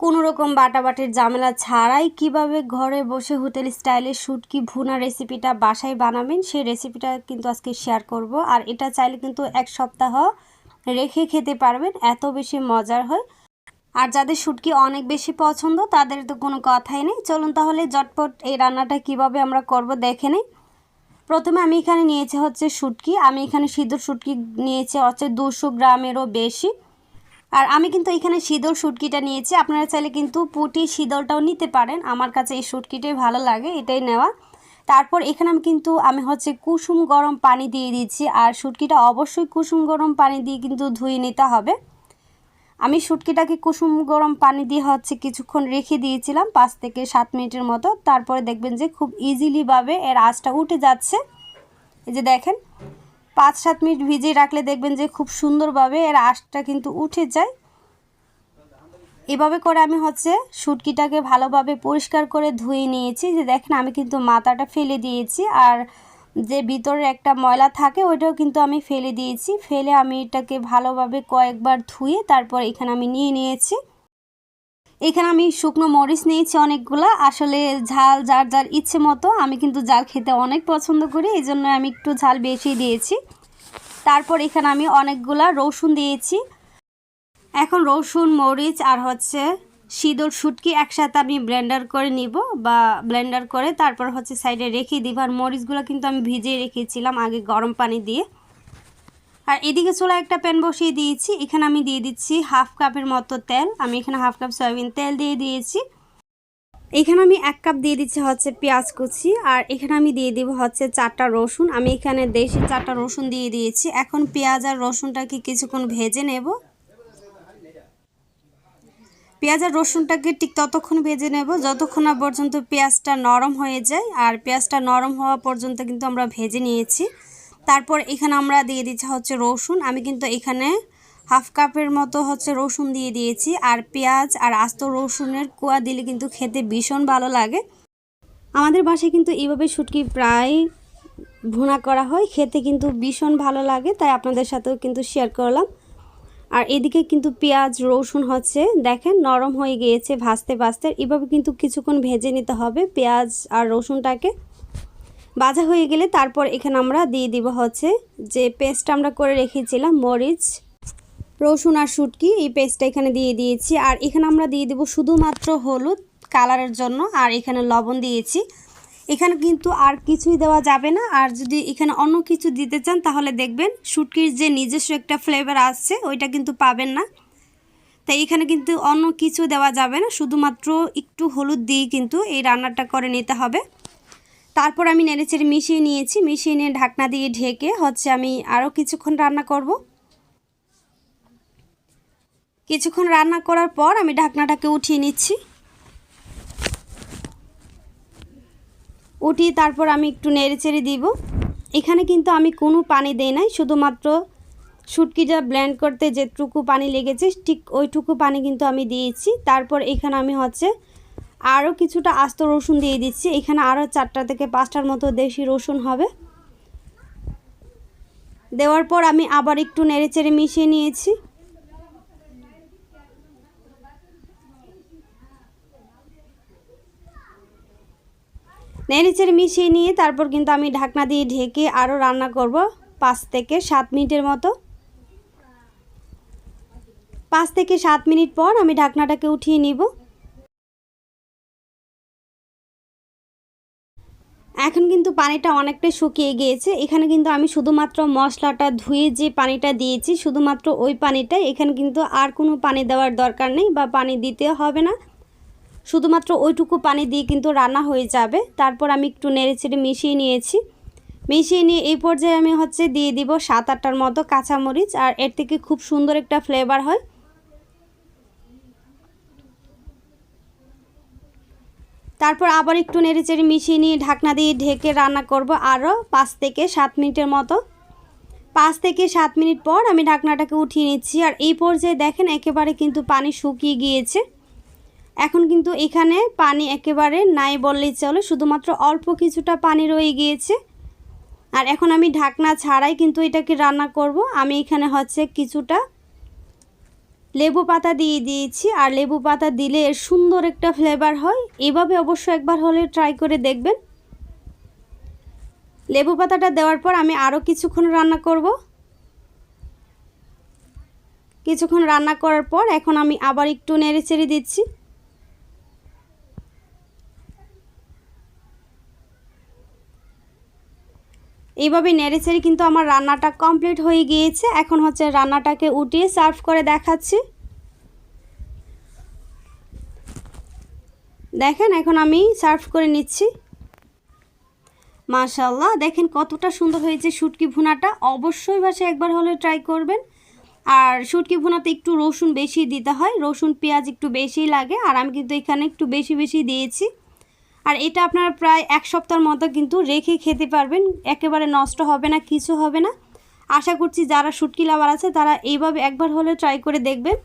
কোনো রকম বাটাবাটির ঝামেলা ছাড়াই কীভাবে ঘরে বসে হোটেল স্টাইলে শুটকি ভুনা রেসিপিটা বাসায় বানাবেন, সেই রেসিপিটা কিন্তু আজকে শেয়ার করব। আর এটা চাইলে কিন্তু এক সপ্তাহ রেখে খেতে পারবেন, এত বেশি মজার হয়। আর যাদের শুটকি অনেক বেশি পছন্দ, তাদের তো কোনো কথাই নেই। চলুন তাহলে জটপট এই রান্নাটা কীভাবে আমরা করব দেখে নিই। প্রথমে আমি এখানে নিয়েছি হচ্ছে শুটকি। আমি এখানে সিদ্ধ শুটকি নিয়েছি হচ্ছে দুশো গ্রামেরও বেশি। আর আমি কিন্তু এখানে শীতল শুটকিটা নিয়েছি। আপনারা চাইলে কিন্তু পুটি শীতলটাও নিতে পারেন। আমার কাছে এই শুটকিটাই ভালো লাগে, এটাই নেওয়া। তারপর এখানে আমি কিন্তু, আমি হচ্ছে কুসুম গরম পানি দিয়ে দিচ্ছি আর শুটকিটা অবশ্যই কুসুম গরম পানি দিয়ে কিন্তু ধুয়ে নিতে হবে। আমি শুটকিটাকে কুসুম গরম পানি দিয়ে হচ্ছে কিছুক্ষণ রেখে দিয়েছিলাম, পাঁচ থেকে সাত মিনিটের মতো। তারপরে দেখবেন যে খুব ইজিলিভাবে এর আঁচটা উঠে যাচ্ছে। এই যে দেখেন পাঁচ সাত মিনিট ভিজিয়ে রাখলে দেখবেন যে খুব সুন্দরভাবে এর আঁশটা কিন্তু উঠে যায়। এভাবে করে আমি হচ্ছে শুটকিটাকে ভালোভাবে পরিষ্কার করে ধুয়ে নিয়েছি। যে দেখেন আমি কিন্তু মাথাটা ফেলে দিয়েছি আর যে ভিতরে একটা ময়লা থাকে ওইটাও কিন্তু আমি ফেলে দিয়েছি। ফেলে আমি এটাকে ভালোভাবে কয়েকবার ধুয়ে তারপর এখানে আমি নিয়ে নিয়েছি। এখানে আমি শুকনো মরিচ নিয়েছি অনেকগুলো। আসলে ঝাল যার যার ইচ্ছে মতো, আমি কিন্তু ঝাল খেতে অনেক পছন্দ করি এই জন্য আমি একটু ঝাল বেশি দিয়েছি। তারপর এখানে আমি অনেকগুলা রসুন দিয়েছি। এখন রসুন, মরিচ আর হচ্ছে সিঁদুর শুটকি একসাথে আমি ব্লেন্ডার করে নিব বা ব্লেন্ডার করে তারপর হচ্ছে সাইডে রেখে দিব। আর মরিচগুলো কিন্তু আমি ভিজিয়ে রেখেছিলাম আগে গরম পানি দিয়ে। আর এদিকে চুলা একটা প্যান বসিয়ে দিয়েছি। এখানে আমি দিয়ে দিচ্ছি হাফ কাপের মতো তেল। আমি এখানে হাফ কাপ সয়াবিন তেল দিয়ে দিয়েছি। এখানে আমি এক কাপ দিয়ে দিচ্ছি হচ্ছে পেঁয়াজ কুচি। আর এখানে আমি দিয়ে দিব হচ্ছে চারটা রসুন। আমি এখানে দেশি চারটা রসুন দিয়ে দিয়েছি। এখন পেঁয়াজ আর রসুনটাকে কিছুক্ষণ ভেজে নেব। পেঁয়াজ আর রসুনটাকে ঠিক ততক্ষণ ভেজে নেব, যতক্ষণ না পর্যন্ত পেঁয়াজটা নরম হয়ে যায়। আর পেঁয়াজটা নরম হওয়া পর্যন্ত কিন্তু আমরা ভেজে নিয়েছি। তারপর এখানে আমরা দিয়ে দিচ্ছি হচ্ছে রসুন। আমি কিন্তু এখানে হাফ কাপের মতো হচ্ছে রসুন দিয়ে দিয়েছি। আর পেঁয়াজ আর আস্ত রসুনের কোয়া দিলে কিন্তু খেতে ভীষণ ভালো লাগে। আমাদের বাসায় কিন্তু এইভাবে শুটকি প্রায় ভুনা করা হয়। খেতে কিন্তু ভীষণ ভালো লাগে, তাই আপনাদের সাথেও কিন্তু শেয়ার করলাম। আর এদিকে কিন্তু পেঁয়াজ, রসুন হচ্ছে, দেখেন নরম হয়ে গিয়েছে ভাজতে ভাজতে এভাবে কিন্তু কিছুক্ষণ ভেজে নিতে হবে পেঁয়াজ আর রসুনটাকে। ভাজা হয়ে গেলে তারপর এখানে আমরা দিয়ে দিব হচ্ছে যে পেস্ট আমরা করে রেখেছিলাম, মরিচ, রসুন আর শুটকি, এই পেস্টটা এখানে দিয়ে দিয়েছি। আর এখানে আমরা দিয়ে দেবো শুধুমাত্র হলুদ কালারের জন্য, আর এখানে লবণ দিয়েছি। এখানে কিন্তু আর কিছুই দেওয়া যাবে না। আর যদি এখানে অন্য কিছু দিতে চান, তাহলে দেখবেন শুটকির যে নিজস্ব একটা ফ্লেভার আসছে, ওইটা কিন্তু পাবেন না। তাই এখানে কিন্তু অন্য কিছু দেওয়া যাবে না। শুধুমাত্র একটু হলুদ দিয়ে কিন্তু এই রান্নাটা করে নিতে হবে। তারপর আমি নেড়েচেড়ে মিশিয়ে নিয়েছি। মিশিয়ে নিয়ে ঢাকনা দিয়ে ঢেকে হচ্ছে আমি আরও কিছুক্ষণ রান্না করব। কিছুক্ষণ রান্না করার পর আমি ঢাকনাটাকে উঠিয়ে নিচ্ছি। উঠিয়ে তারপর আমি একটু নেড়েচেড়ে দিব। এখানে কিন্তু আমি কোনো পানি দেই নাই, শুধুমাত্র শুটকিটা ব্লেন্ড করতে যেটুকু পানি লেগেছে, ঠিক ওইটুকু পানি কিন্তু আমি দিয়েছি। তারপর এখানে আমি হচ্ছে আরও কিছুটা আস্ত রসুন দিয়ে দিচ্ছি। এখানে আরও চারটা থেকে পাঁচটার মতো দেশি রসুন হবে। দেওয়ার পর আমি আবার একটু নেড়েচেড়ে মিশিয়ে নিয়েছি। নেড়েচেড়ে মিশিয়ে নিয়ে তারপর কিন্তু আমি ঢাকনা দিয়ে ঢেকে আরও রান্না করব পাঁচ থেকে সাত মিনিটের মতো। পাঁচ থেকে সাত মিনিট পর আমি ঢাকনাটাকে উঠিয়ে নিব। এখন কিন্তু পানিটা অনেকটাই শুকিয়ে গিয়েছে। এখানে কিন্তু আমি শুধুমাত্র মশলাটা ধুয়ে যে পানিটা দিয়েছি, শুধুমাত্র ওই পানিটাই। এখানে কিন্তু আর কোনো পানি দেওয়ার দরকার নেই বা পানি দিতে হবে না। শুধুমাত্র ওইটুকু পানি দিয়ে কিন্তু রান্না হয়ে যাবে। তারপর আমি একটু নেড়ে ছেড়ে মিশিয়ে নিয়েছি। মিশিয়ে নিয়ে এই পর্যায়ে আমি হচ্ছে দিয়ে দিব সাত আটটার মতো কাঁচামরিচ। আর এর থেকে খুব সুন্দর একটা ফ্লেভার হয়। তারপর আবার একটু নেড়েচেড়ে মিশিয়ে নিয়ে ঢাকনা দিয়ে ঢেকে রান্না করব আরও পাঁচ থেকে সাত মিনিটের মতো। পাঁচ থেকে সাত মিনিট পর আমি ঢাকনাটাকে উঠিয়ে নিচ্ছি আর এই পর্যায়ে দেখেন একেবারে কিন্তু পানি শুকিয়ে গিয়েছে। এখন কিন্তু এখানে পানি একেবারে নাই বললেই চলে, শুধুমাত্র অল্প কিছুটা পানি রয়ে গিয়েছে। আর এখন আমি ঢাকনা ছাড়াই কিন্তু এটাকে রান্না করব। আমি এখানে হচ্ছে কিছুটা লেবু পাতা দিয়ে দিয়েছি আর লেবু পাতা দিলে এর সুন্দর একটা ফ্লেভার হয়। এভাবে অবশ্য একবার হলে ট্রাই করে দেখবেন। লেবু পাতাটা দেওয়ার পর আমি আরও কিছুক্ষণ রান্না করব। কিছুক্ষণ রান্না করার পর এখন আমি আবার একটু নেড়ে চেড়ে দিচ্ছি। এইভাবে নেড়ে চেড়ে কিন্তু আমার রান্নাটা কমপ্লিট হয়ে গিয়েছে। এখন হচ্ছে রান্নাটাকে উঠিয়ে সার্ভ করে দেখাচ্ছি। দেখেন, এখন আমি সার্ভ করে নিচ্ছি। মাশাল্লাহ দেখেন কতটা সুন্দর হয়েছে শুটকি ভুনাটা। অবশ্যই বাসায় একবার হলে ট্রাই করবেন। আর শুটকি ভুনাতে একটু রসুন বেশি দিতে হয়। রসুন, পেঁয়াজ একটু বেশি লাগে। আর আমি কিন্তু এখানে একটু বেশি বেশি দিয়েছি। আর এটা আপনারা প্রায় এক সপ্তাহের মতো কিন্তু রেখে খেতে পারবেন। একেবারে নষ্ট হবে না, কিছু হবে না। আশা করছি যারা শুটকি লাভার আছে, তারা এইভাবে একবার হলে ট্রাই করে দেখবেন।